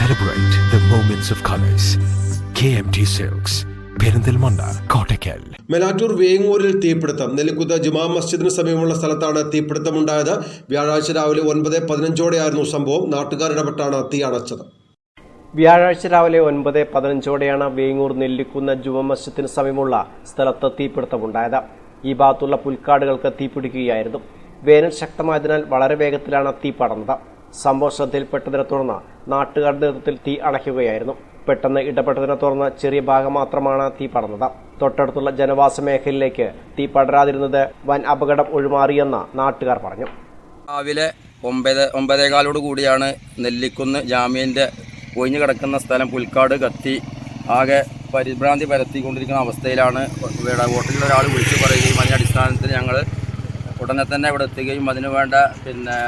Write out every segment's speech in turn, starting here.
Celebrate of moments K M T silks Perinthalmanna Kottakkal Melattur വേങ്ങൂരിൽ തീപിടുത്തം നെല്ലിക്കുത്ത് ജുമാ മസ്ജിദിന് സമീപമുള്ള സ്ഥലത്താണ് തീപിടുത്തമുണ്ടായത് വ്യാഴാഴ്ച രാവിലെ ഒൻപത് പതിനഞ്ചോടെയായിരുന്നു സംഭവം. നാട്ടുകാരിടപെട്ടാണ് തീ അണച്ചത്. വ്യാഴാഴ്ച രാവിലെ ഒൻപത് പതിനഞ്ചോടെയാണ് വേങ്ങൂർ നെല്ലിക്കുന്ന ജുമാ മസ്ജിദിന് സമീപമുള്ള സ്ഥലത്ത് തീപിടുത്തമുണ്ടായത് ഈ ഭാഗത്തുള്ള പുൽക്കാടുകൾക്ക് തീപിടിക്കുകയായിരുന്നു വേനൽ ശക്തമായതിനാൽ വളരെ വേഗത്തിലാണ് തീ പടർന്നത്. സംഭവ ശ്രദ്ധയിൽപ്പെട്ടതിനെ തുടർന്ന് നാട്ടുകാരുടെ നേതൃത്വത്തിൽ തീ അണയ്ക്കുകയായിരുന്നു. പെട്ടെന്ന് ഇടപെട്ടതിനെ തുടർന്ന് ചെറിയ ഭാഗം മാത്രമാണ് തീ പടർന്നത് തൊട്ടടുത്തുള്ള ജനവാസ മേഖലയിലേക്ക് തീ പടരാതിരുന്നത് വൻ അപകടം ഒഴിമാറിയെന്ന് നാട്ടുകാർ പറഞ്ഞു. രാവിലെ ഒമ്പത് ഒമ്പതേകാലോട് കൂടിയാണ് നെല്ലിക്കുന്ന് ജാമ്യന്റെ ഒഴിഞ്ഞു കിടക്കുന്ന സ്ഥലം പുൽക്കാട് കത്തി ആകെ പരിഭ്രാന്തി പരത്തിക്കൊണ്ടിരിക്കുന്ന അവസ്ഥയിലാണ് ഹോട്ടലിൽ ഒരാൾ വിളിച്ചു പറയുകയും അതിന്റെ അടിസ്ഥാനത്തിൽ ഞങ്ങൾ ഉടനെ തന്നെ ഇവിടെ എത്തുകയും അതിനു വേണ്ട പിന്നെ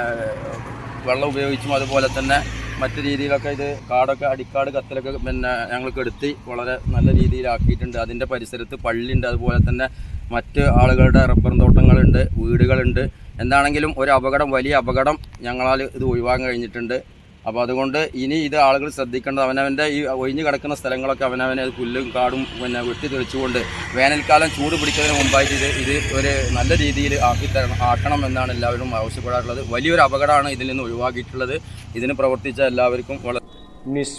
വെള്ളം ഉപയോഗിച്ചും അതുപോലെ തന്നെ മറ്റു രീതിയിലൊക്കെ ഇത് കാടൊക്കെ അടിക്കാട് കത്തലൊക്കെ പിന്നെ ഞങ്ങൾ കെടുത്തി വളരെ നല്ല രീതിയിലാക്കിയിട്ടുണ്ട്. അതിന്റെ പരിസരത്ത് പള്ളിയുണ്ട്. അതുപോലെ തന്നെ മറ്റ് ആളുകളുടെ റബ്ബർ തോട്ടങ്ങളുണ്ട് വീടുകളുണ്ട്. എന്താണെങ്കിലും ഒരു അപകടം വലിയ അപകടം ഞങ്ങളാൽ ഇത് ഒഴിവാക്കാൻ കഴിഞ്ഞിട്ടുണ്ട്. അപ്പോൾ അതുകൊണ്ട് ഇനി ഇത് ആളുകൾ ശ്രദ്ധിക്കേണ്ടത് അവനവന്റെ ഈ ഒഴിഞ്ഞു കിടക്കുന്ന സ്ഥലങ്ങളൊക്കെ അവനവനെ അത് പുല്ലും കാടും പിന്നെ വെട്ടി തെളിച്ചുകൊണ്ട് വേനൽക്കാലം ചൂട് പിടിക്കുന്നതിന് മുമ്പായിട്ട് ഇത് ഇത് ഒരു നല്ല രീതിയിൽ ആക്കി തരണം ആക്കണം എന്നാണ് എല്ലാവരും ആവശ്യപ്പെടാറുള്ളത്. വലിയൊരു അപകടമാണ് ഇതിൽ നിന്ന് ഒഴിവാക്കിയിട്ടുള്ളത്. ഇതിന് പ്രവർത്തിച്ച എല്ലാവർക്കും വളരെ ന്യൂസ്